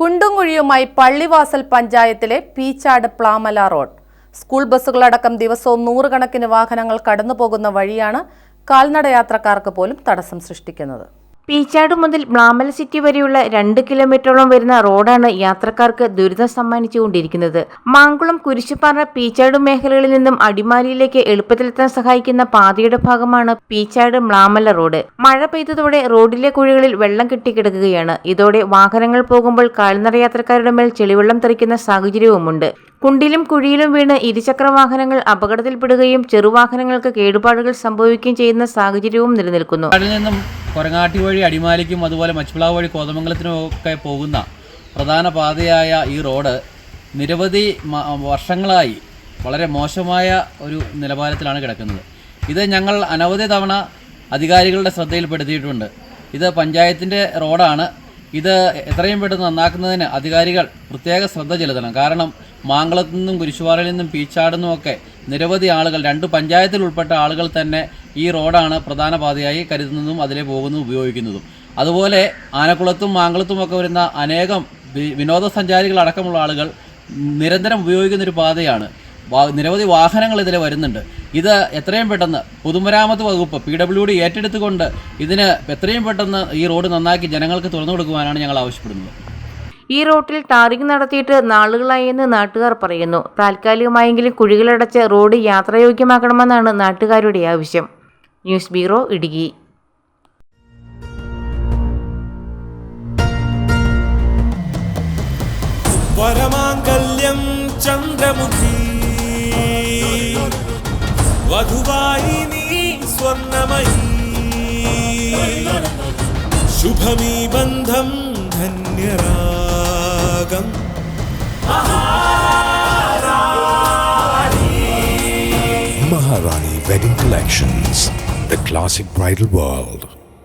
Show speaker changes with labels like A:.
A: കുണ്ടുംകുഴിയുമായി പള്ളിവാസൽ പഞ്ചായത്തിലെ Peechad Plamala road. School ബസ്സുകളടക്കം ദിവസവും നൂറുകണക്കിന് വാഹനങ്ങൾ കടന്നുപോകുന്ന വഴിയാണ് കാൽനടയാത്രക്കാർക്ക് പോലും തടസ്സം സൃഷ്ടിക്കുന്നത്.
B: പീച്ചാട് മുതൽ മ്ലാമല സിറ്റി വരെയുള്ള രണ്ട് കിലോമീറ്ററോളം വരുന്ന റോഡാണ് യാത്രക്കാർക്ക് ദുരിതം സമ്മാനിച്ചുകൊണ്ടിരിക്കുന്നത്. മാങ്കുളം കുരിശുപാറ പീച്ചാട് മേഖലകളിൽ നിന്നും അടിമാലിയിലേക്ക് എളുപ്പത്തിലെത്താൻ സഹായിക്കുന്ന പാതയുടെ ഭാഗമാണ് പീച്ചാട് മ്ലാമല റോഡ്. മഴ പെയ്തതോടെ റോഡിലെ കുഴികളിൽ വെള്ളം കെട്ടിക്കിടക്കുകയാണ്. ഇതോടെ വാഹനങ്ങൾ പോകുമ്പോൾ കാൽനട യാത്രക്കാരുടെ മേൽ ചെളിവെള്ളം തെറിക്കുന്ന സാഹചര്യവുമുണ്ട്. കുണ്ടിലും കുഴിയിലും വീണ് ഇരുചക്ര വാഹനങ്ങൾ അപകടത്തിൽപ്പെടുകയും ചെറുവാഹനങ്ങൾക്ക് കേടുപാടുകൾ സംഭവിക്കുകയും ചെയ്യുന്ന സാഹചര്യവും നിലനിൽക്കുന്നു.
C: നിന്നും കൊരങ്ങാട്ടി വഴി അടിമാലിക്കും അതുപോലെ മച്ചുപ്ലാവ് വഴി കോതമംഗലത്തിനും ഒക്കെ പോകുന്ന പ്രധാന പാതയായ ഈ റോഡ് നിരവധി വർഷങ്ങളായി വളരെ മോശമായ ഒരു നിലവാരത്തിലാണ് കിടക്കുന്നത്. ഇത് ഞങ്ങൾ അനവധി തവണ അധികാരികളുടെ ശ്രദ്ധയിൽപ്പെടുത്തിയിട്ടുണ്ട്. ഇത് പഞ്ചായത്തിന്റെ റോഡാണ്. ഇത് എത്രയും പെട്ടെന്ന് നന്നാക്കുന്നതിന് അധികാരികൾ പ്രത്യേക ശ്രദ്ധ ചെലുത്തണം. കാരണം മാങ്കളത്തു നിന്നും കുരിശുപാറയിൽ നിന്നും പീച്ചാടുന്നും ഒക്കെ നിരവധി ആളുകൾ രണ്ട് പഞ്ചായത്തിൽ ഉൾപ്പെട്ട ആളുകൾ തന്നെ ഈ റോഡാണ് പ്രധാന പാതയായി കരുതുന്നതും അതിലെ പോകുന്നതും ഉപയോഗിക്കുന്നതും. അതുപോലെ ആനക്കുളത്തും മാങ്കളത്തും ഒക്കെ വരുന്ന അനേകം വി- വിനോദസഞ്ചാരികൾ അടക്കമുള്ള ആളുകൾ നിരന്തരം ഉപയോഗിക്കുന്ന ഒരു പാതയാണ് നിരവധി വാഹനങ്ങൾ ഇതിൽ വരുന്നുണ്ട്. ഇത് എത്രയും പെട്ടെന്ന് പൊതുമരാമത്ത് വകുപ്പ് പി ഡബ്ല്യു ഡി ഏറ്റെടുത്തുകൊണ്ട് ഇതിന് എത്രയും പെട്ടെന്ന് ഈ റോഡ് നന്നാക്കി ജനങ്ങൾക്ക് തുറന്നു കൊടുക്കുവാനാണ് ഞങ്ങൾ ആവശ്യപ്പെടുന്നത്.
B: ഈ റോട്ടിൽ ടാറിംഗ് നടത്തിയിട്ട് നാളുകളായെന്ന് നാട്ടുകാർ പറയുന്നു. താൽക്കാലികമായെങ്കിലും കുഴികളടച്ച് റോഡ് യാത്രായോഗ്യമാക്കണമെന്നാണ് നാട്ടുകാരുടെ ആവശ്യം. News bureau Idukki.
D: ശുഭമീ ബന്ധം ராகம்
E: Maharani Wedding Collections, the classic bridal world.